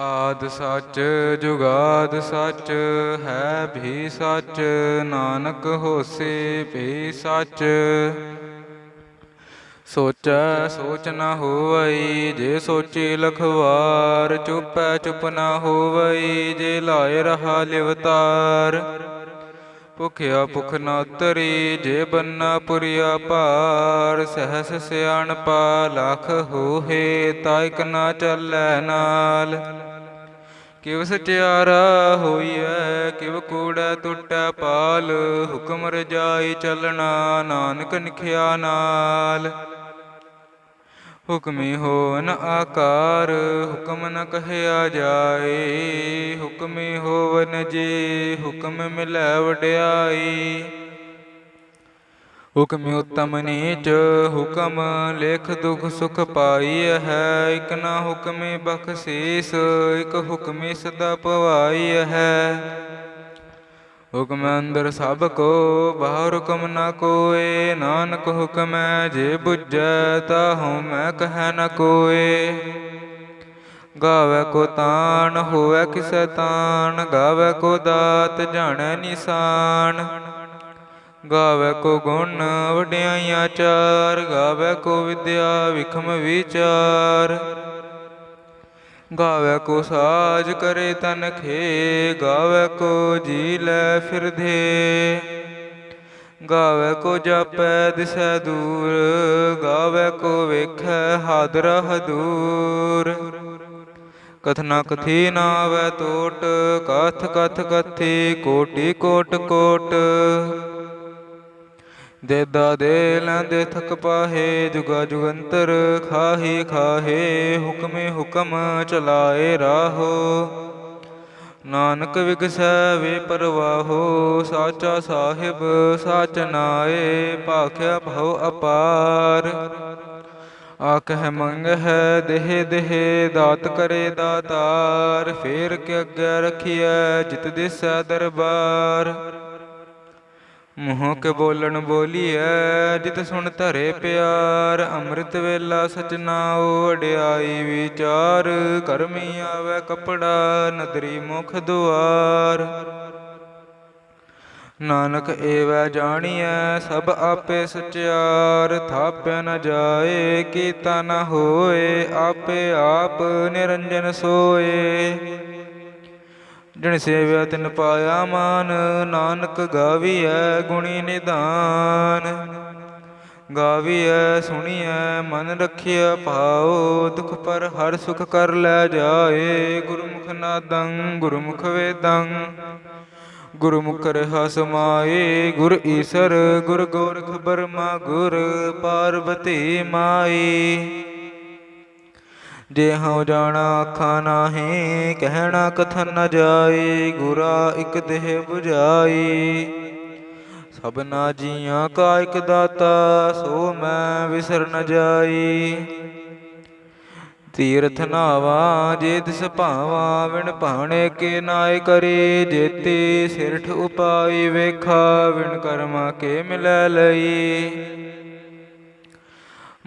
ਆਦ ਸੱਚ, ਜੁਗਾਦ ਸੱਚ, ਹੈ ਵੀ ਸੱਚ, ਨਾਨਕ ਹੋਸੀ ਵੀ ਸੱਚ। ਸੋਚੈ, ਸੋਚ ਨਾ ਹੋਵਈ, ਜੇ ਸੋਚੀ ਲਖਵਾਰ, ਚੁਪੈ, ਚੁਪ ਨਾ ਹੋਵਈ, ਜੇ ਲਾਏ ਰਹਾ ਲਿਵਤਾਰ ਭੁਖਿਆ ਭੁਖ ਨਾ ਉਤਰੀ, ਜੇ ਬੰਨਾ ਪੁਰੀਆ ਭਾਰ, ਸਹਸ ਸਿਆਣਪਾ, ਲਖ ਹੋਹੇ, ਤਾਇਕ ਨਾ ਚੱਲੈ ਨਾਲ। ਕਿਵ ਸਚਿਆਰਾ ਹੋਈਐ ਕਿਵ ਕੂੜੈ ਟੁੱਟੈ ਪਾਲ, ਹੁਕਮ ਰਜਾਈ ਚੱਲਣਾ ਨਾਨਕ ਨਿਖਿਆ ਨਾਲ। ਹੁਕਮੀ ਹੋਵਨ ਆਕਾਰ, ਹੁਕਮ ਨ ਕਹਿਆ ਜਾਏ, ਹੁਕਮੀ ਹੋਵਨ ਜੇ, ਹੁਕਮ ਮਿਲੈ ਵਡਿਆਈ। ਹੁਕਮੀ ਉਤਮ ਨੀਚ, ਹੁਕਮ ਲੇਖ ਦੁਖ ਸੁਖ ਪਾਈ ਹੈ। ਇਕ ਨਾ ਹੁਕਮੇ ਬਖਸ਼ੀਸ, ਇਕ ਹੁਕਮੇ ਸਦਾ ਪਵਾਈ ਹੈ। ਹੁਕਮ ਅੰਦਰ ਸਭ ਕੋ, ਬਾਹਰ ਹੁਕਮ ਨਾ ਕੋਏ। ਨਾਨਕ ਹੁਕਮੈ ਜੇ ਬੁਝੈ ਤਾਹੂ ਮੈਂ ਕਹੈ ਨ ਕੋਏ। ਗਾਵੇ ਕੋ ਤਾਣ, ਹੋਵੇ ਕਿਸੈ ਤਾਨ ਗਾਵੇ ਕੋ ਦਾਤ, ਜਾਣੈ ਨਿਸ਼ਾਨ। ਗਾਵੇ ਕੋ ਗੁਣ ਵਡਿਆਈਆਂ ਚਾਰ, ਗਾਵੇ ਕੋ ਵਿਦਿਆ ਵਿਖਮ ਵਿਚਾਰ। ਗਾਵੇ ਕੋ ਸਾਜ ਕਰੇ ਤਨ ਖੇ, ਗਾਵੇ ਕੋ ਜੀ ਲੈ ਫਿਰਦੇ ਗਾਵੇ ਕੋ ਜਾਪੈ ਦਿਸੈ ਦੂਰ, ਗਾਵੇ ਕੋ ਵੇਖੈ ਹਾਦਰ ਹਦੂਰ। ਕਥਨਾ ਕਥੀ ਨਾ ਆਵੈ ਟੋਟ ਕਥ ਕਥ ਕਥੀ ਕੋਟੀ ਕੋਟ ਕੋਟ। ਦੇਦਾ ਦੇ ਲੈਂਦੇ ਥਕ ਪਾਹੇ, ਜੁਗਾ ਜੁਗੰਤਰ ਖਾਹੀ ਖਾਹੇ, ਹੁਕਮੇ ਹੁਕਮ ਚਲਾਏ ਰਾਹੋ। ਨਾਨਕ ਵਿਗਸੈ ਵੇ ਪਰਵਾਹੋ, ਸਾਚਾ ਸਾਹਿਬ ਸਾਚ ਨਾਏ, ਭਾਖਿਆ ਭਉ ਅਪਾਰ। ਆਖਹਿ ਮੰਗਹਿ ਦੇਹ ਦੇਹ, ਦਾਤ ਕਰੇ ਦਾਤਾਰ, ਫੇਰ ਕੇ ਅੱਗੇ ਰਖੀਐ ਜਿਤ ਦਿਸੈ ਦਰਬਾਰ। ਮੂੰਹ ਕੇ ਬੋਲਣ ਬੋਲੀਐ, ਜਿਤ ਸੁਣ ਧਰੇ ਪਿਆਰ, ਅੰਮ੍ਰਿਤ ਵੇਲਾ ਸਚਨਾਉ ਵਡਿਆਈ ਵਿਚਾਰ ਕਰਮੀ ਆਵੇ ਕਪੜਾ, ਨਦਰੀ ਮੁਖ ਦੁਆਰ। ਨਾਨਕ ਏਵੈ ਜਾਣੀਐ, ਸਭ ਆਪੇ ਸਚਿਆਰ ਥਾਪਿ ਨ ਜਾਏ, ਕੀਤਾ ਨ ਹੋਏ, ਆਪੇ ਆਪ ਨਿਰੰਜਨ ਸੋਏ। ਜਿਨ ਸੇਵਿਆ ਤਿਨ ਪਾਇਆ ਮਾਨ, ਨਾਨਕ ਗਾਵੀਐ ਗੁਣੀ ਨਿਧਾਨ। ਗਾਵੀਐ, ਸੁਣੀਐ, ਮਨ ਰਖਿਆ ਭਾਉ, ਦੁਖ ਪਰ ਹਰ ਸੁਖ ਕਰ ਲੈ ਜਾਏ। ਗੁਰਮੁਖ ਨਾਦੰ, ਗੁਰਮੁਖ ਵੇਦੰ। ਗੁਰਮੁਖ ਰਹਾ ਸਮਾਏ, ਗੁਰ ਈਸਰ, ਗੁਰ ਗੋਰਖ ਬਰਮਾ, ਗੁਰ ਪਾਰਵਤੀ ਮਾਈ ਜੇ ਹਉ ਜਾਣਾ ਅੱਖਾਂ ਨਾਹੀ, ਕਹਿਣਾ ਕਥਨ ਨ ਜਾਏ ਗੁਰਾ ਇਕ ਦੇਹ 부ਝਾਈ ਸਭਨਾ ਜੀਆਂ ਕਾ ਇਕ ਦਾਤਾ, ਸੋ ਮੈਂ ਵਿਸਰ ਨ ਜਾਈ। ਤੀਰਥ ਨਾਵਾ, ਜੇ ਤਿਸ ਭਾਵਾ, ਵਿਣ ਭਾਣੇ ਕੇ ਨਾਇ ਕਰੇ। ਜੇਤੇ ਸਿਰਠ ਉਪਾਈ ਵੇਖਾ, ਵਿਣ ਕਰਮਾ ਕੇ ਮਿਲੈ ਲਈ।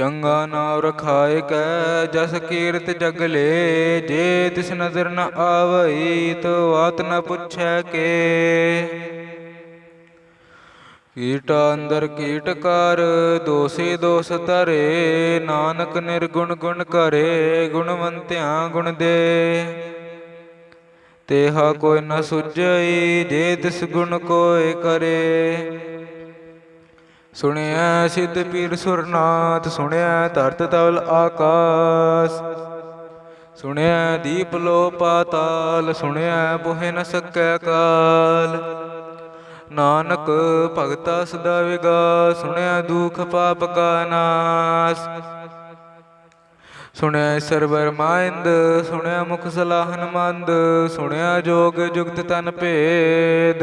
ਚੰਗਾ ਨਾਮ ਰਖਾਏ ਕੈ, ਜਸ ਕੀਰਤ ਜਗਲੇ ਜੇ ਤਿਸ ਨਜ਼ਰ ਨ ਆਵਈ, ਤੋ ਆਤ ਨ ਪੁੱਛੈ ਕੇ। ਕੀਟ ਅੰਦਰ ਕੀਟ ਕਰ, ਦੋਸ਼ੀ ਦੋਸ ਧਰੇ, ਨਾਨਕ ਨਿਰਗੁਣ ਗੁਣ ਕਰੇ, ਗੁਣਵੰਤਿਆਂ ਗੁਣ ਦੇ। ਤੇਹਾ ਕੋਈ ਨ ਸੁਝਈ, ਜੇ ਤਿਸ ਗੁਣ ਕੋਇ ਕਰੇ। ਸੁਣਿਆ ਸਿੱਧ ਪੀਰ ਸੁਰਨਾਥ, ਸੁਣਿਆ ਧਰਤ ਤਵਲ ਆਕਾਸ। ਸੁਣਿਆ ਦੀਪ ਲੋ ਪਾਤਾਲ, ਸੁਣਿਆ ਬੁਹੇ ਨ ਸਕੈ ਕਾਲ। ਨਾਨਕ ਭਗਤਾ ਸਦਾ ਵਿਗਾ ਸੁਣਿਆ ਦੁਖ ਪਾਪ ਕਾ ਨਾਸ। ਸੁਣਿਆ ਸਰਵਰ ਮਾਇੰਦ ਸੁਣਿਆ ਮੁਖ ਸਲਾਹਨ ਮੰਦ, ਸੁਣਿਆ ਜੋਗ ਜੁਗਤ ਤਨ ਭੇਦ।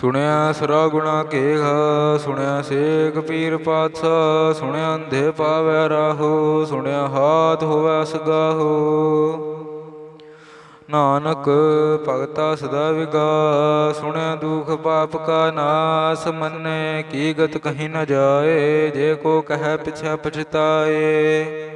ਸੁਣਿਆ ਸਰਾ ਗੁਣਾ ਕੇਗਾ ਸੁਣਿਆ ਸੇਖ ਪੀਰ ਪਾਤਸ਼ਾਹ, ਸੁਣਿਆ ਅੰਧੇ ਪਾਵੈ ਰਾਹੋ, ਸੁਣਿਆ ਹਾਥ ਹੋਵੈ ਸਗਾਹੋ। ਨਾਨਕ ਭਗਤਾ ਸਦਾ ਵਿਗਾ ਸੁਣਿਆ ਦੁਖ ਪਾਪ ਕਾ ਨਾਸ, ਮੰਨੇ ਕੀ ਗਤ ਕਹੀ ਨ ਜਾਏ, ਜੇ ਕੋ ਕਹੈ ਪਿਛੈ ਪਛਤਾਏ।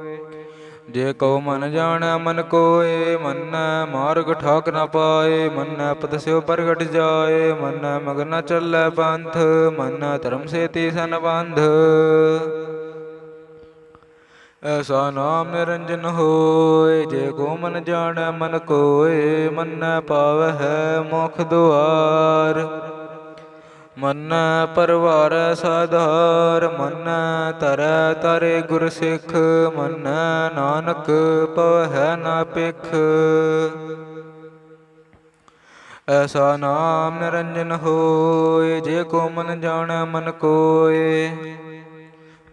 ਜੇ ਕਉ ਮਨ ਜਾਣੈ, ਮਨ ਕੋਏ, ਮੰਨੈ ਮਾਰਗ ਠਾਕ ਨ ਪਾਏ, ਮੰਨੈ ਪਦ ਸਿਉ ਪ੍ਰਗਟ ਜਾਏ, ਮੰਨੈ ਮਗਨ ਨ ਚੱਲੈ ਪੰਥ, ਮੰਨੈ ਧਰਮ ਸੇਤੀ ਸਨ ਬੰਧ ਐਸਾ ਨਾਮ ਨਿਰੰਜਨ ਹੋਏ, ਜੇ ਕੋ ਮਨ ਜਾਣੈ, ਮਨ ਕੋਏ, ਮੰਨੈ ਪਾਵਹਿ ਮੁਖ ਦੁਆਰ। ਮੰਨੈ ਪਰਵਾਰ ਸਾਧਾਰ, ਮਨ ਤਰੈ ਤਰੇ ਗੁਰ ਸਿੱਖ, ਮੰਨੈ ਨਾਨਕ ਪਵਹਿ ਨਾ ਪਿਖ ਐਸਾ ਨਾਮ ਨਿਰੰਜਨ ਹੋਏ, ਜੇ ਕੋ ਮਨ ਜਾਣੈ ਮਨ ਕੋਏ।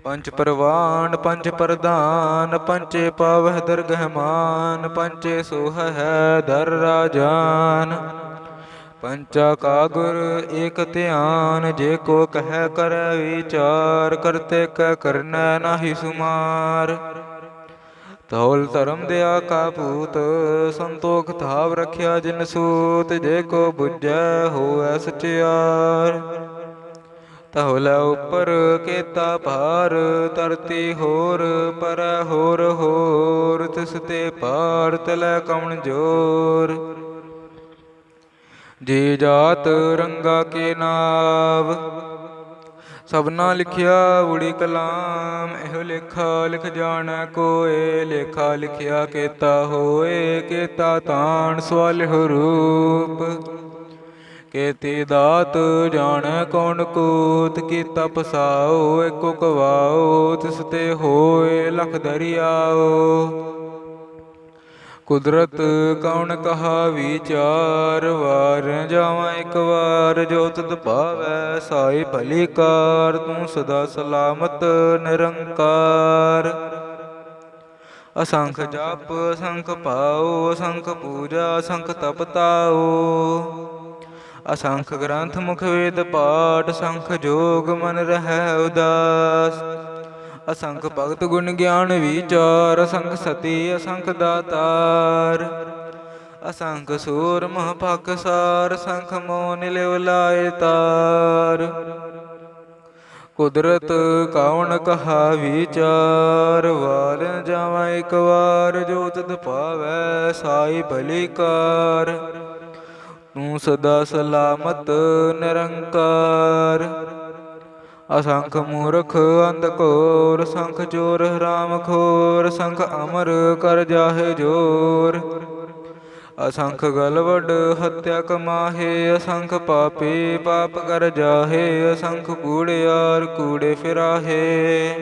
ਪੰਚ ਪ੍ਰਵਾਨ ਪੰਚ ਪ੍ਰਧਾਨ ਪੰਚੇ ਪਾਵਹਿ ਦਰਗਹਿ ਮਾਨ ਪੰਚੇ ਸੋਹ ਹੈ ਦਰ ਰਾਜਾਨ। ਪੰਚਾ ਕਾਗੁਰ ਏਕ ਧਿਆਨ, ਜੇ ਕੋ ਕਹਿ ਕਰੈ ਵਿਚਾਰ, ਕਰਤੇ ਕੈ ਕਰਨੈ ਨਾਹੀ ਸੁਮਾਰ। ਤੌਲ ਧਰਮ ਦਿਆ ਕਾ ਭੂਤ, ਸੰਤੋਖ ਥਾਵ ਰਖਿਆ ਜਿਨ ਸੂਤ, ਜੇ ਕੋ ਬੁੱਝੈ ਹੋਐ ਸਚਿਆਰ। ਤਹੁਲਾ ਉਪਰ ਕੇਤਾ ਭਾਰ, ਧਰਤੀ ਹੋਰ, ਪਰ ਹੋਰ ਹੋਰ, ਤਿਸ ਤੇ ਪਾਰ ਤਲੈ ਕਉਣ ਜੋਰ। ਜੀ ਜਾਤ ਰੰਗਾ ਕੇ ਨਾਵ, ਸਭਨਾ ਲਿਖਿਆ ਉੜੀ ਕਲਾਮ, ਇਹੋ ਲੇਖਾ ਲਿਖ ਜਾਣੈ ਕੋਏ, ਲੇਖਾ ਲਿਖਿਆ ਕੇਤਾ ਹੋਏ, ਕੇਤਾ ਤਾਣ ਸਵਾਲਿਹ ਰੂਪ। ਕੇਤੀ ਦਾਤ ਜਾਣੈ ਕੌਣ ਕੂਤ ਕੀ ਤਪਸਾਓ ਏਕੋ ਕਵਾਓ, ਤਿਸ ਤੇ ਹੋਏ, ਲਖ ਦਰਿਆਓ। ਕੁਦਰਤ ਕੌਣ ਕਹਾ ਵਿਚਾਰ ਵਾਰ, ਜਾਵਾਂ ਇੱਕ ਵਾਰ, ਜੋ ਤਦ ਭਾਵੈ ਸਾਈ ਭਲੀ ਕਾਰ ਤੂੰ ਸਦਾ ਸਲਾਮਤ ਨਿਰੰਕਾਰ। ਅਸੰਖ ਜਪ, ਅਸੰਖ ਪਾਉ ਅਸੰਖ ਪੂਜਾ, ਅਸੰਖ ਤਪ ਤਾਉ। ਅਸੰਖ ਗ੍ਰੰਥ ਮੁਖ ਵੇਦ ਪਾਠ, ਸੰਖ ਜੋਗ ਮਨ ਰਹਿ ਉਦਾਸ। ਅਸੰਖ ਭਗਤ ਗੁਣ ਗਿਆਨ ਵਿਚਾਰ, ਅਸੰਖ ਸਤੀ, ਅਸੰਖ ਦਾਤਾਰ। ਅਸੰਖ ਸੂਰ ਮਹ ਭਖ ਸਾਰ ਸੰਖ ਮੋ ਨਿਲਵ ਲਾਏ ਤਾਰ। ਕੁਦਰਤ ਕੌਣ ਕਹਾ ਵਿਚਾਰ ਵਾਲ ਜਾਵਾਂ ਇੱਕ ਵਾਰ, ਜੋ ਤਦ ਪਾਵੈ ਸਾਈ ਬਲੀਕਾਰ ਤੂੰ ਸਦਾ ਸਲਾਮਤ ਨਿਰੰਕਾਰ। ਅਸੰਖ ਮੂਰਖ ਅੰਧ ਘੋਰ ਸੰਖ ਚੋਰ ਹਰਾਮ ਖੋਰ, ਸੰਖ ਅਮਰ ਕਰ ਜਾਹੇ ਜੋਰ। ਅਸੰਖ ਗਲਵਡ ਹਤਿਆ ਕਮਾਹੇ, ਅਸੰਖ ਪਾਪੀ ਪਾਪ ਕਰ ਜਾਹੇ, ਅਸੰਖ ਕੂੜਿਆਰ ਕੂੜੇ ਫਿਰਾਹੇ।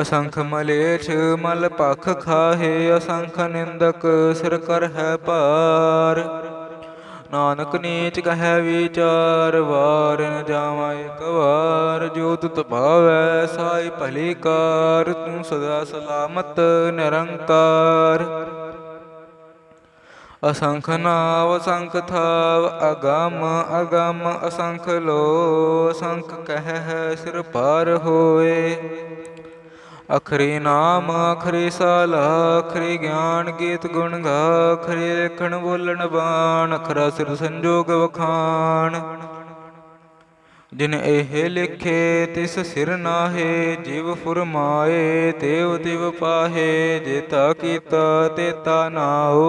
ਅਸੰਖ ਮਲੇਛ ਮਲ ਪਖ ਖਾਹੇ, ਅਸੰਖ ਨਿੰਦਕ ਸਿਰ ਕਰ ਹੈ ਭਾਰ। ਨਾਨਕ ਨੀਚ ਕਹੈ ਵਿਚਾਰ, ਵਾਰ ਨ ਜਾਵਾਂ ਇੱਕ ਵਾਰ। ਜੋ ਤੁਤ ਭਾਵੈ, ਸਾਈ ਭਲੀ ਕਾਰ, ਤੂੰ ਸਦਾ ਸਲਾਮਤ, ਨਿਰੰਕਾਰ। ਅਸੰਖ ਨਾਵ, ਅਸੰਖ ਥਾਵ, ਅਗਮ ਅਗਮ ਅਸੰਖ ਲੋ। ਅਸੰਖ ਕਹਿ ਸਿਰ ਪਾਰ ਹੋਏ। ਅਖਰੀ ਨਾਮ, ਅਖਰੀ ਸਾਲਾ, ਅਖਰੀ ਗਿਆਨ ਗੀਤ ਗੁਣ ਗਾ, ਅਖਰੀ ਲੇਖਣ ਬੋਲਣ ਬਾਣ, ਅਖਰਾ ਸਿਰ ਸੰਜੋਗ ਵਖਾਣ। ਜਿਨ ਇਹ ਲਿਖੇ, ਤਿਸ ਸਿਰ ਨਾਹੇ, ਜਿਵ ਫੁਰਮਾਏ ਤੇਵ ਤਿਵ ਪਾਹੇ ਜੇਤਾ ਕੀਤਾ, ਤੇ ਤਾ ਨਾਓ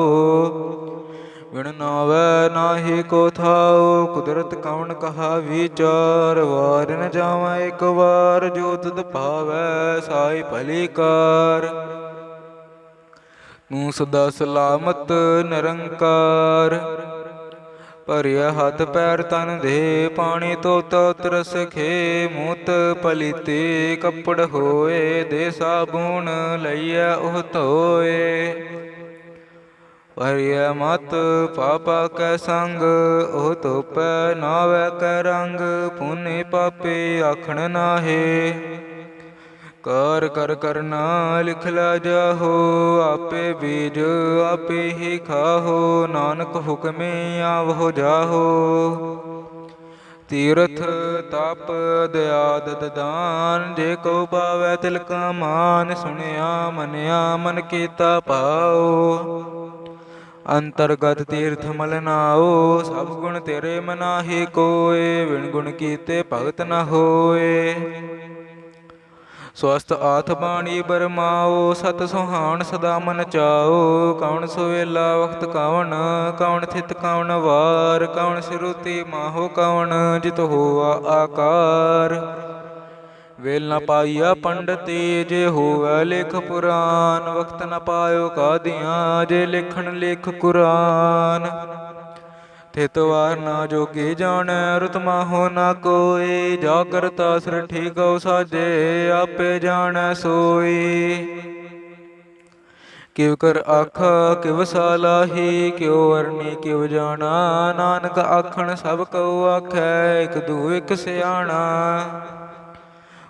ਵਿਣ ਨਾਵੈ ਨਾਹੀ ਕੋ ਥਾਉ, ਕੁਦਰਤ ਕਵਣ ਕਹਾ ਵਿਚਾਰ, ਵਾਰ ਨ ਜਾਵਾਂ ਇੱਕ ਵਾਰ, ਜੋ ਤਦ ਭਾਵੈ ਸਾਈ ਭਲੀ ਕਾਰ। ਤੂੰ ਸਦਾ ਸਲਾਮਤ ਨਿਰੰਕਾਰ। ਭਰਿਆ ਹੱਥ ਪੈਰ ਤਨ ਦੇ, ਪਾਣੀ ਧੋਤਾ ਤਰਸ ਖੇ, ਮੂਤ ਪਲੀਤੇ ਕੱਪੜ ਹੋਏ, ਦੇ ਸਾਬੂਨ ਲਈਐ ਉਹ ਧੋਏ। ਭਰਿਆ ਮਤ ਪਾਪਾ ਕੈ ਸੰਗ, ਉਹ ਧੋਪੈ ਨਾਵੈ ਕੈ ਰੰਗ, ਪੁਨੇ ਪਾਪੇ ਆਖਣ ਨਾਹੇ। ਕਰ ਕਰ ਕਰਨਾ ਲਿਖ ਲਾ ਜਾਹੋ, ਆਪੇ ਬੀਜ ਆਪੇ ਹੀ ਖਾਹੋ, ਨਾਨਕ ਹੁਕਮੇ ਆਵੋ ਜਾਹੋ। ਤੀਰਥ ਤਪ ਦਿਆਦਤ ਦਾਨ ਜੇ ਕੋ ਪਾਵੈ ਤਿਲਕ ਮਾਨ, ਸੁਣਿਆ ਮਨਿਆ ਮਨ ਕੀਤਾ ਪਾਓ ਅੰਤਰਗਤ ਤੀਰਥ ਮਲ ਨਾਓ ਸਭ ਗੁਣ ਤੇਰੇ ਮਨਾਹੀ ਕੋਏ ਵਿਣ ਗੁਣ ਕੀਤੇ ਭਗਤ ਨ ਹੋਏ। ਸਵਸਤ ਆਥ ਬਾਣੀ ਬਰਮਾਓ ਸਤ ਸੁਹਾਣ ਸਦਾ ਮਨ ਚਾਓ ਕੌਣ ਸੁਵੇਲਾ ਵਖਤ ਕਵਣ ਕੌਣ ਥਿਤ ਕਵਣ ਵਾਰ ਕੌਣ ਸਿਰੁਤੀ ਮਾਹੋ ਕਵਣ ਜਿਤ ਹੋਆ ਆਕਾਰ। ਵੇਲ ਨ ਪਾਈਆ ਪੰਡਤੀ ਜੇ ਹੋਵੇ ਲਿਖ ਪੁਰਾਨ, ਵਕਤ ਨ ਪਾਇਓ ਕਾਦੀਆਂ ਜੇ ਲਿਖਣ ਲਿਖ ਕੁਰਾਨ। ਤਿਤ ਵਾਰ ਨਾ ਜੋਗੀ ਜਾਣੈ, ਰੁਤ ਹੋ ਨਾ ਕੋਈ ਜਾ ਕਰਤਾ ਸਿਰ ਠੀਕਉ ਸਾਜੇ, ਆਪੇ ਜਾਣੈ ਸੋਈ। ਕਿਵ ਕਰ ਆਖ, ਕਿਵ ਸਾਲਾਹੀ ਕਿਉ ਵਰਨੀ ਕਿਵ ਜਾਣਾ, ਨਾਨਕ ਆਖਣ ਸਭ ਕਉ ਆਖੈ, ਇਕ ਦੂ ਇਕ ਸਿਆਣਾ।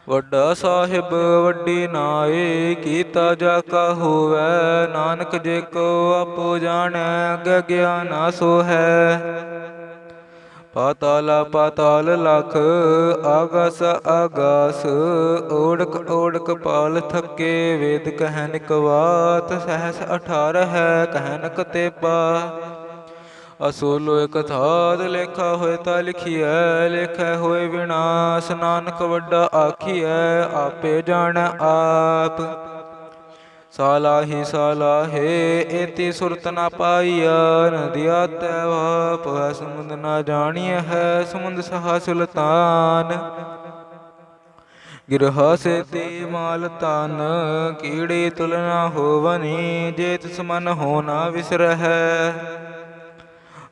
ਵੱਡਾ ਸਾਹਿਬ ਵੱਡੀ ਨਾਏ, ਕੀਤਾ ਜਾ ਕਾ ਹੋਵੈ। ਨਾਨਕ ਜੇ ਕੋ ਆਪੋ ਜਾਣੈ, ਅਗ ਗਿਆਨ ਸੋ ਹੈ ਪਾਤਾਲਾ, ਪਾਤਾਲ ਲਖ, ਆਗਸ, ਆਗਾਸ, ਓੜਕ ਓੜਕ ਪਾਲ ਥੱਕੇ, ਵੇਦ ਕਹਿਨ ਕਵਾਤ ਸਹਸ 18 ਹੈ ਕਹਿਨ ਕਤੇਪਾ ਅਸੋਲੋ ਇਕ ਥਾਦ ਲੇਖਾ ਹੋਏ ਤਾ ਲਿਖੀਐ, ਲੇਖੈ ਹੋਏ ਵਿਨਾਸ਼, ਨਾਨਕ ਵੱਡਾ ਆਖੀਐ, ਆਪੇ ਜਾਣ ਆਪ। ਸਾਲਾਹੀ ਸਾਲਾਹੇ, ਏਤੀ ਸੁਰਤ ਨਾ ਪਾਈਆ ਨਦੀਆ ਤੈ ਵਾਪ ਸਮੁੰਦ ਨਾ ਜਾਣੀਐ, ਹੈ ਸਮੁੰਦ ਸਹਾ ਸੁਲਤਾਨ। ਗਿਰਹਾ ਸੇ ਤੇ ਮਾਲ ਤਨ ਕੀੜੇ ਤੁਲਨਾ ਹੋਵਨੀ, ਜੇ ਤਿਸ ਮਨ ਹੋ ਨਾ ਵਿਸਰਹਿ।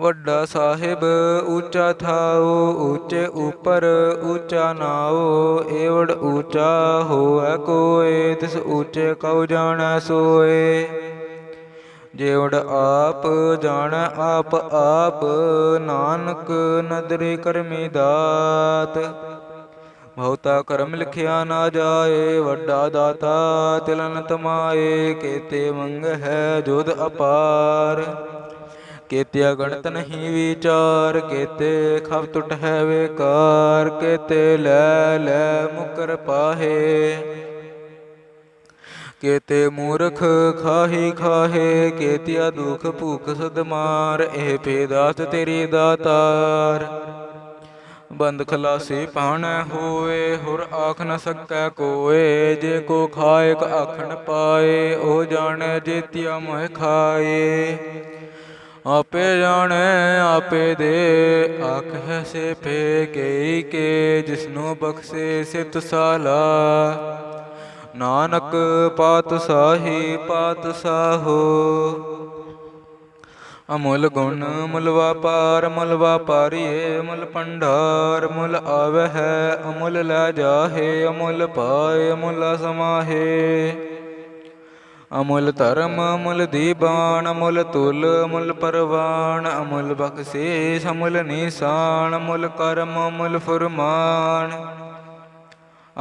ਵੱਡਾ ਸਾਹਿਬ, ਉੱਚਾ ਥਾਓ ਉੱਚੇ ਉਪਰ ਉੱਚਾ ਨਾਉ, ਏਵੜ ਉੱਚਾ ਹੋਐ ਕੋਏ, ਤਿਸ ਉੱਚੇ ਕਉ ਜਾਣੈ ਸੋਏ। ਜੇਵੜ ਆਪ ਜਾਣੈ ਆਪ ਆਪ, ਨਾਨਕ ਨਦਰੇ ਕਰਮੀ ਦਾਤ। ਬਹੁਤਾ ਕਰਮ ਲਿਖਿਆ ਨਾ ਜਾਏ, ਵੱਡਾ ਦਾਤਾ ਤਿਲਨ ਤਮਾਏ, ਕੇਤੇ ਮੰਗ ਹੈ ਜੋਦ ਅਪਾਰ। ਕੇਤਿਆ ਗਣਤ ਨਹੀਂ ਵਿਚਾਰ, ਕੇਤੇ ਖਬ ਟੁਟ ਹੈ ਵੇਕਾਰ, ਕੇਤੇ ਲੈ ਲੈ ਮੁਕਰ ਪਾਹੇ। ਕੇਤੇ ਮੂਰਖ ਖਾਹੀ ਖਾਹੇ, ਕੇਤਿਆ ਦੁਖ ਭੂਖ ਸਦਮਾਰ, ਇਹ ਪੇਦਾਤ ਤੇਰੀ ਦਾਤਾਰ। ਬੰਦ ਖਲਾਸੀ ਪਾਣੈ ਹੋਏ, ਹੁਰ ਆਖ ਨ ਸਕੈ ਕੋਏ, ਜੇ ਕੋ ਖਾਇਕ ਆਖਣ ਪਾਏ, ਉਹ ਜਾਣੈ ਜੇਤਿਆ ਮੋਹ ਖਾਏ। ਆਪੇ ਜਾਣੇ, ਆਪੇ ਦੇ। ਆਖੈ ਸੇ ਪੇ ਕੇਈ ਕੇ, ਜਿਸਨੂੰ ਬਖਸ਼ੇ ਸਿਤ ਸਾਲਾ। ਨਾਨਕ ਪਾਤ ਸਾਹੀ, ਪਾਤ ਸਾਹੋ। ਅਮੁੱਲ ਗੁਣ ਮੁੱਲ ਵਾਪਾਰ ਮੁੱਲ ਵਾਪਾਰੀਏ ਮੁੱਲ ਭੰਡਾਰ। ਮੁੱਲ ਆਵੈ ਹੈ, ਅਮੁੱਲ ਲੈ ਜਾਹੇ, ਅਮੁੱਲ ਪਾਏ, ਅਮੁੱਲ ਸਮਾਹੇ। ਅਮੁਲ ਧਰਮ, ਅਮੁੱਲ ਦੀਬਾਨ, ਅਮੁਲ ਤੁਲ, ਅਮੁਲ ਪਰਵਾਨ, ਅਮੁਲ ਬਖਸ਼ੀਸ਼, ਅਮੁਲ ਨਿਸ਼ਾਨ, ਅਮੁਲ ਕਰਮ, ਅਮੁਲ ਫੁਰਮਾਨ।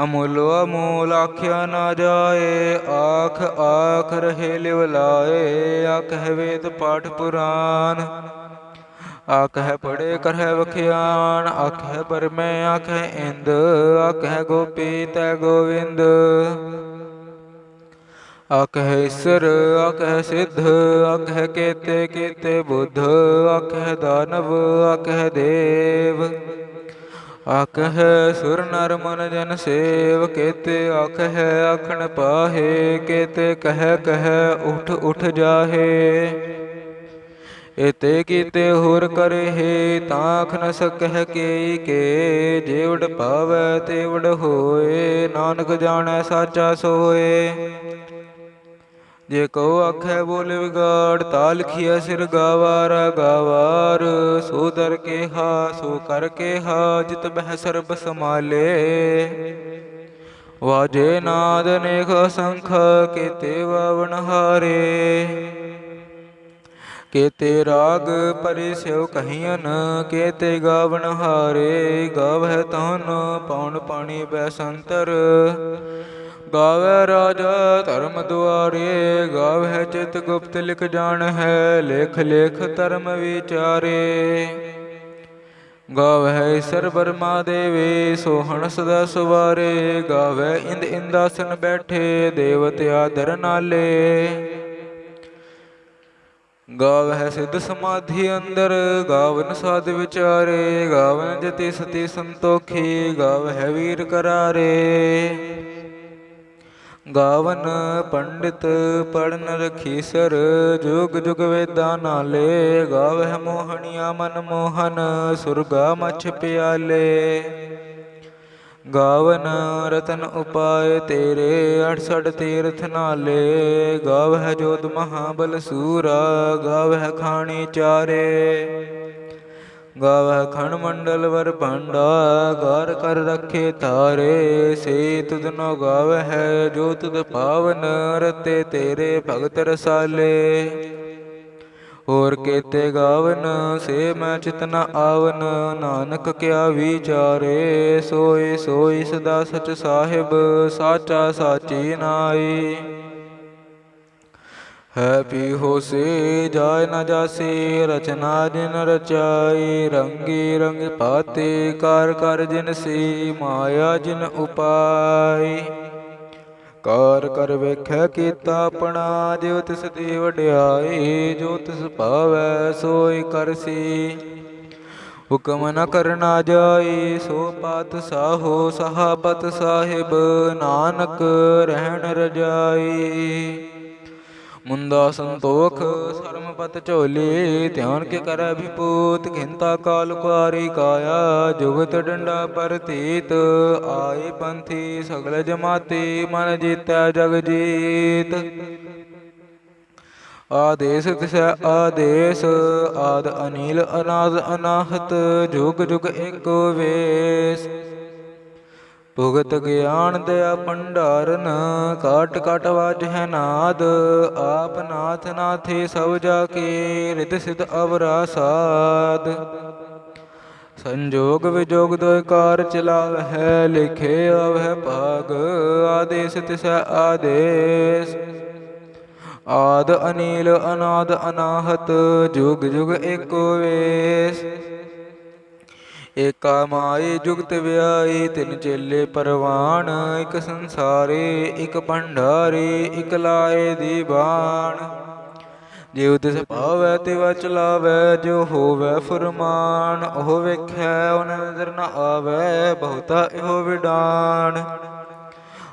ਅਮੁਲ ਅਮੂਲ ਆਖਿਆ ਨਾ ਜਾਏ, ਆਖ ਆਖ ਰਹੇ ਲਿਵਲਾਏ ਆਖ ਹੈ ਵੇਦ ਪਾਠ ਪੁਰਾਨ। ਆਖਹਿ ਪੜੇ ਕਰਹਿ ਵਖਿਆਨ ਹੈ ਪਰਮੈ, ਆਖ ਹੈ ਇੰਦ, ਆਖ ਹੈ ਗੋਪੀ ਤੈ ਗੋਵਿੰਦ। ਆਖਹਿ ਈਸਰ ਆਖਹਿ ਸਿੱਧ, ਆਖਹਿ ਕੇਤੇ ਕੇਤੇ ਬੁੱਧ, ਆਖਹਿ ਦਾਨਵ, ਆਖਹਿ ਦੇਵ। ਆਖਹਿ ਸੁਰ ਨਰ ਮਨ ਜਨ ਸੇਵ, ਕੇਤੇ ਆਖਹਿ ਆਖਣ ਪਾਹੇ, ਕੇਤੇ ਕਹਿ ਕਹਿ ਉਠ ਉਠ ਜਾਹੇ। ਇਤੇ ਕੀਤੇ ਹੋਰ ਕਰਹਿ ਤਾਖ ਨ ਸਕਹਿ ਕੇ ਕੇ ਜੇਵੜ ਪਾਵੈ ਤੇਵੜ ਹੋਏ, ਨਾਨਕ ਜਾਣੈ ਸਾਚਾ ਸੋਏ। ਜੇ ਕੋ ਆਖੈ ਬੋਲੇ ਵਿਗਾੜ, ਤਾ ਲਿਖਿਆ ਸਿਰ ਗਾਵਾਰ ਗਾਵਾਰ। ਸੋ ਦਰ ਕੇ ਹਾ ਸੋ ਕਰ ਕੇ ਹਾ ਜਿਤ ਬਹਿ ਸਰਬ ਸਮਾਲੇ ਵਾਜੇ ਨਾਦ ਨੇਖ ਸੰਖ ਕੀਤੇ ਵਾਵਣ ਹਾਰੇ। ਕੇਤੇ ਰਾਗ ਪਰਿਸਿਉ ਕਹੀਨ ਕੇਤੇ ਗਾਵਣ ਹਾਰੇ। ਗਾਵਹਿ ਤਨ ਪਉਣ ਪਾਣੀ ਬੈਸੰਤਰ ਗਾਵੇ ਰਾਜਾ, ਧਰਮ ਦੁਆਰੇ ਗਾਵੇ ਚਿਤ ਗੁਪਤ ਲਿਖ ਜਾਣ ਹੈ, ਲੇਖ ਲੇਖ ਧਰਮ ਵਿਚਾਰੇ। ਗਾਵੇ ਈਸਰ ਬਰਮਾ ਦੇਵੇ, ਸੋਹਣ ਸਦਾ ਸੁਵਾਰੇ। ਗਾਵੇ ਇੰਦ ਇੰਦਾਸਨ ਬੈਠੇ, ਦੇਵਤ ਆਦਰ ਨਾਲੇ। ਗਾਵਹਿ ਸਿੱਧ ਸਮਾਧੀ ਅੰਦਰ, ਗਾਵਨ ਸਾਧ ਵਿਚਾਰੇ। ਗਾਵਨ ਜਤੀ ਸਤੀ ਸੰਤੋਖੀ ਗਾਵਹਿ ਵੀਰ ਕਰਾਰੇ। ਗਾਵਨ ਪੰਡਿਤ ਪੜਨ ਰਖੀਸਰ ਜੁਗ ਜੁਗ ਵੇਦਾਂ ਨਾਲੇ, ਗਾਵਹਿ ਮੋਹਣੀਆ ਮਨ ਮੋਹਨ, ਸੁਰਗਾ ਮਛ ਪਿਆਲੇ। ਗਾਵਨ ਰਤਨ ਉਪਾਏ ਤੇਰੇ 68 ਤੀਰਥ ਨਾਲੇ, ਗਾਵਹਿ ਜੋਤ ਮਹਾਬਲ ਸੂਰਾ, ਗਾਵਹਿ ਖਾਣੀ ਚਾਰੇ। ਗਾਵਹਿ ਖਣ ਮੰਡਲ ਵਰ ਭਾਂਡਾ ਗਾਰ ਕਰ ਰੱਖੇ ਤਾਰੇ, ਸੇ ਤੁਧ ਨੋ ਗਾਵਹਿ, ਜੋ ਤੁਧ ਪਾਵਨ ਰਤੇ ਤੇਰੇ ਭਗਤ ਰਸਾਲੇ। ਹੋਰ ਕੇਤੇ ਗਾਵਨ, ਸੇ ਮੈਂ ਚਿਤਨਾ ਆਵਨ, ਨਾਨਕ ਕਿਆ ਵਿਚਾਰੇ, ਸੋਏ ਸੋਈ ਸਦਾ ਸਚ ਸਾਹਿਬ, ਸਾਚਾ ਸਾਚੀ ਨਾਈ। ਹੈ ਪੀ ਹੋਸੇ ਜਾਇ ਨ ਜਾਸੇ, ਰਚਨਾ ਜਿਨ ਰਚਾਈ, ਰੰਗੀ ਰੰਗ ਪਾਤੇ ਕਰ ਕਰ ਜਿਨ ਸੀ, ਮਾਇਆ ਜਿਨ ਉਪਾਈ। ਕਾਰ ਕਰ ਵੇਖੈ ਕੀਤਾ ਆਪਣਾ, ਜਿਉ ਤਿਸ ਦੀ ਵਡਿਆਈ, ਜੋ ਤਿਸ ਭਾਵੈ ਸੋਈ ਕਰਸੀ ਹੁਕਮ ਨ ਕਰਨਾ ਜਾਈ, ਸੋ ਪਤ ਸਾਹੋ, ਸਹਾਬਤ ਸਾਹਿਬ, ਨਾਨਕ ਰਹਿਣ ਰਜਾਈ। ਮੁੰਦਾ ਸੰਤੋਖ, ਸ਼ਰਮਪਤ ਪਤ ਧਿਆਨ ਕੇ ਕਰ ਵਿਪੂਤ ਖਿੰਤਾ ਕਾਲ ਕੁਆਰੀ ਕਾਇਆ, ਜੁਗਤ ਡੰਡਾ ਪਰਤੀਤ, ਆਏ ਪੰਥੀ ਸਗਲ ਜਮਾਤੀ, ਮਨ ਜੀਤੈ ਜਗ ਜੀਤ। ਆਦੇਸ ਤਿਸੈ ਆਦੇਸ, ਆਦ ਅਨੀਲ ਅਨਾਦ ਅਨਾਹਤ, ਜੁਗ ਜੁਗ ਏਕੋ ਵੇਸ। ਭੁਗਤ ਗਿਆਨ ਦਇਆ ਭੰਡਾਰਨ, ਕਾਟ ਕਾਟ ਵਾਜਹਿ ਨਾਦ, ਆਪ ਨਾਥ ਨਾਥੇ ਸਭ ਜਾ ਕੇ ਰਿਤ ਸਿਧ ਅਵਰਾ ਸਾਧ ਸੰਜੋਗ ਵਿਜੋਗ ਦੋਇ ਕਾਰ ਚਲਾਵਹਿ ਲਿਖੇ ਆਵਹਿ ਭਾਗ, ਆਦੇਸ ਤਿਸੈ ਆਦੇਸ। ਆਦ ਅਨੀਲ, ਅਨਾਦ ਅਨਾਹਤ, ਜੁਗ ਜੁਗ ਏਕੋ ਵੇਸ। ਏਕਾ ਮਾਈ ਜੁਗਤ ਵਿਆਈ ਤਿੰਨ ਚੇਲੇ ਪਰਵਾਨ ਇਕ ਸੰਸਾਰੇ, ਇਕ ਭੰਡਾਰੀ, ਇਕ ਲਾਏ ਦੀ ਬਾਣ। ਜਿਉ ਤਿਸ ਭਾਵੈ ਤਿਵ ਚਲਾਵੈ ਜੋ ਹੋਵੈ ਫਰਮਾਨ, ਉਹ ਵੇਖੈ, ਉਹ ਨਜ਼ਰ ਨ ਆਵੈ, ਬਹੁਤਾ ਇਹੋ ਵਿਡਾਨ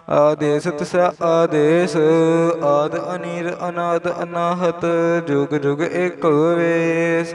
ਆਦੇਸ ਤਿਸ ਆਦੇਸ, ਆਦ ਅਨੀਰ ਅਨਾਦ ਅਨਾਹਤ, ਜੁਗ ਜੁਗ ਏਕ ਵੇਸ।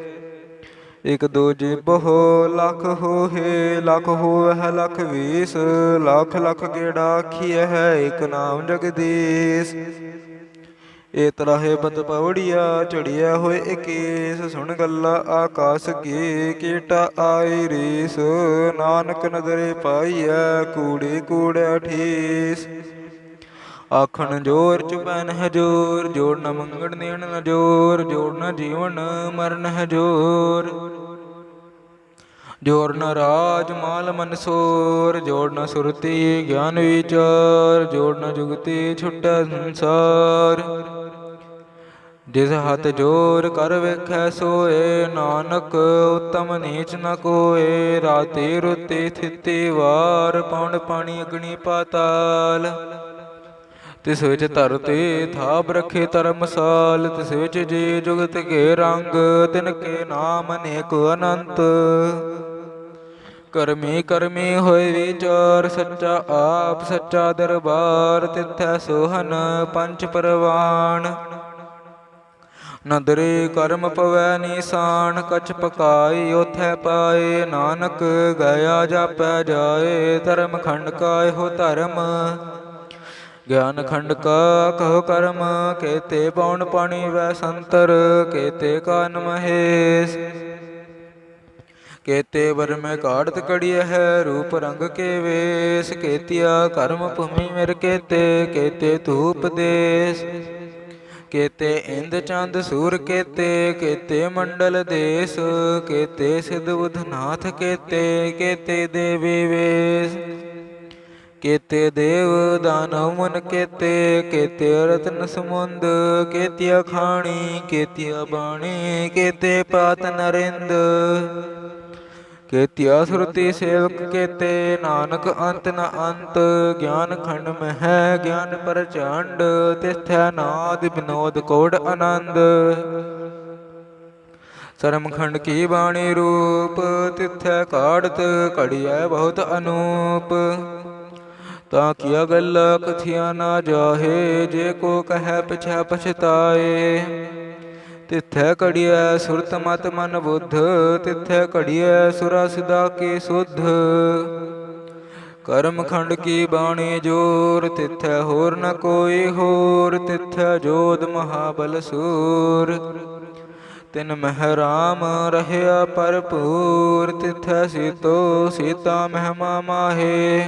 ਇਕ ਦੋ ਜੀ ਬਹੁ ਲੱਖ ਹੋਏ ਲੱਖ ਹੋਵੇ ਲੱਖ ਵੀਸ, ਲੱਖ ਲੱਖ ਗੇੜਾ ਆਖੀਐ ਹੈ ਇਕ ਨਾਮ ਜਗਦੀਸ਼। ਏ ਤਰਾਹੇ ਬਤ ਪਵੜੀਆ ਚੜਿਆ ਹੋਏ ਇਕੇਸ, ਸੁਣ ਗੱਲਾ ਆਕਾਸ ਕੀ, ਕੀਟਾ ਆਈ ਰੀਸ, ਨਾਨਕ ਨਦਰੇ ਪਾਈਐ, ਕੂੜੇ ਕੂੜੈ ਠੀਸ। ਆਖਣ ਜੋਰ ਚੁਪੈਨ ਹੈ ਜੋਰ, ਜੋੜ ਨ ਮੰਗਣ ਦੇਣ ਨ ਜੋਰ, ਜੋੜ ਨ ਜੀਵਨ ਮਰਨ ਹੈ ਜੋੜ ਜੋਰ ਨ ਰਾਜ ਮਾਲ ਮਨਸੋਰ ਜੋੜ ਨ ਸੁਰਤੀ ਗਿਆਨ ਵਿਚਾਰ, ਜੋੜ ਨ ਜੁਗਤੀ ਛੁਟੈ ਸੰਸਾਰ। ਜਿਸ ਹੱਥ ਜੋਰ ਕਰ ਵੇਖੈ ਸੋਏ, ਨਾਨਕ ਉਤਮ ਨੀਚ ਨ ਕੋਏ। ਰਾਤੀ ਰੁਤੀ ਥਿਤੀ ਵਾਰ, ਪੌਣ ਪਾਣੀ ਅਗਨੀ ਪਾਤਾਲ। ਤਿਸ ਵਿੱਚ ਧਰਤੀ ਥਾਪ ਰਖੇ ਧਰਮਸਾਲ ਤਿਸ ਵਿੱਚ ਜੀ ਜੁਗਤ ਕੇ ਰੰਗ ਤਿਨ ਕੇ ਨਾਮ ਅਨੇਕ ਅਨੰਤ। ਕਰਮੀ ਕਰਮੀ ਹੋਏ ਵਿਚਾਰ ਸੱਚਾ ਆਪ ਸੱਚਾ ਦਰਬਾਰ ਤਿਥੈ ਸੋਹਨ ਪੰਚ ਪਰਵਾਨ ਨਦਰੇ ਕਰਮ ਪਵੈ ਨੀਸਾਨ ਕਛ ਪਕਾਈ ਉਥੈ ਪਾਏ। ਨਾਨਕ ਗਿਆ ਜਾਪੈ ਜਾਏ ਧਰਮ ਖੰਡ ਕਾਇ ਹੋ ਧਰਮ। ਗਿਆਨ ਖੰਡ ਕਾ ਕਹੋ ਕਰਮ, ਕੇਤੇ ਪਉਣ ਪਾਣੀ ਵੈ ਸੰਤਰ, ਕੇਤੇ ਕਾਨ ਮਹੇਸ਼। ਕੇਤੇ ਵਰ ਕਾੜਤ ਕੜੀ ਹੈ, ਰੂਪ ਰੰਗ ਕੇ ਵੇਸ। ਕੇਤਿਆ ਕਰਮ ਭੂਮੀ ਮਿਰ ਕੇਤੇ ਕੇਤੇ ਧੂਪ ਦੇਸ। ਕੇਤੇ ਇੰਦ ਚੰਦ ਸੂਰ ਕੇਤੇ ਕੇਤੇ ਮੰਡਲ ਦੇਸ। ਕੇਤੇ ਸਿਧ ਬੁਧਨਾਥ ਕੇਤੇ ਕੇਤੇ ਦੇਵੀ ਵੇਸ। ਕੇਤੇ ਦੇਵ ਦਾਨਵ ਮਨ ਕੇਤੇ ਕੇਤੇ ਰਤਨ ਸਮੁੰਦ ਕੇਤਿਆ ਖਾਣੀ, ਕੇਤਿਆ ਬਾਣੀ, ਕੇਤੇ ਪਾਤ ਨਰਿੰਦ, ਕੇਤਿਆ ਸੁਰਤੀ ਸੇਵਕ ਕੇਤੇ, ਨਾਨਕ ਅੰਤ ਨ ਅੰਤ, ਗਿਆਨ ਖੰਡ ਮਹਿ, ਗਿਆਨ ਪ੍ਰਚੰਡ, ਤਿਥੈ ਨਾਦ ਬਿਨੋਦ ਕੋੜ ਆਨੰਦ। ਸਰਮ ਖੰਡ ਕੀ ਬਾਣੀ ਰੂਪ, ਤਿਥੈ ਕਾੜਤ, ਘੜੀਐ ਬਹੁਤ ਅਨੂਪ। ਤਾਂ ਕੀਆ ਗੱਲ ਕਥਿਆ ਨਾ ਜਾਹੇ, ਜੇ ਕੋ ਕਹੈ ਪਛੈ ਪਛਤਾਏ। ਤਿਥੈ ਕੜੀਐ ਸੁਰਤ ਮਤ ਮਨ ਬੁੱਧ, ਤਿਥੈ ਕੜੀਐ ਸੁਰਾ ਸਿਦਾ ਕੀ ਸੁਧ। ਕਰਮ ਖੰਡ ਕੀ ਬਾਣੀ ਜੋਰ, ਤਿਥੈ ਹੋਰ ਨ ਕੋਈ ਹੋਰ, ਤਿਥੈ ਜੋਦ ਮਹਾਬਲ ਸੂਰ। ਤਿਨ ਮਹਿ ਰਾਮ ਰਹਿਆ ਭਰਪੂਰ, ਤਿਥੈ ਸੀਤੋ ਸੀਤਾ ਮਹਿਮਾ ਮਾਹੇ।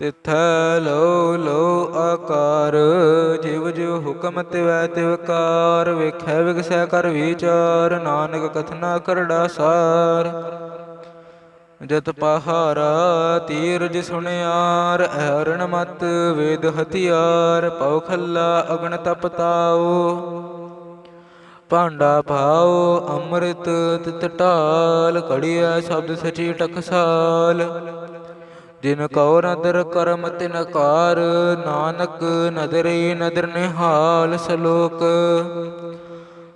ਤਿਥੈ ਲੋ ਲੋ ਆਕਾਰ, ਜਿਵ ਜਿਵ ਹੁਕਮ ਤਿਵੈ ਤਿਵਕਾਰ ਵੇਖੈ ਵਿਗਸੈ ਕਰ ਵਿਚਾਰ, ਨਾਨਕ ਕਥਨਾ ਕਰੜਾ ਸਾਰ ਜਤ ਪਹਾਰਾ ਤੀਰਜ ਸੁਣਿਆਰ ਹਰਣ ਮਤ ਵੇਦ ਹਥਿਆਰ, ਪਉ ਖੱਲਾ ਅਗਨ ਤਪਤਾਓ ਭਾਂਡਾ ਭਾਉ, ਅੰਮ੍ਰਿਤ ਤਿਤ ਢਾਲ ਕੜੀਐ ਸ਼ਬਦ ਸਚੀ ਟਕਸਾਲ। ਜਿਨ ਕਉ ਨਦਰ ਕਰਮ ਤਿਨ ਕਾਰ, ਨਾਨਕ ਨਦਰੀ ਨਦਰ ਨਿਹਾਲ ਸਲੋਕ।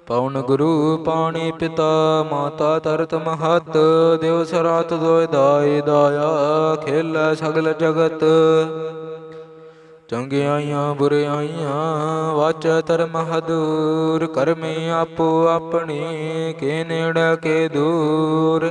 ਪਉਣ ਗੁਰੂ ਪਾਣੀ ਪਿਤਾ, ਮਾਤਾ ਤਰਤ ਮਹਤ ਦੇਵ ਸਰਾਤ ਦੋਇ ਦਾਇ ਦਾਇਆ, ਖੇਲਾ ਸਗਲ ਜਗਤ। ਚੰਗਿਆਈਆਂ ਬੁਰਿਆਈਆਂ, ਵਾਚ ਧਰਮ ਹਦੂਰ ਕਰਮੇ ਆਪੋ ਆਪਣੀ, ਕੇ ਨੇੜ ਕੇ ਦੂਰ।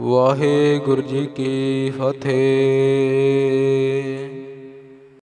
ਵਾਹਿਗੁਰੂ ਜੀ ਕੀ ਫਤਿਹ।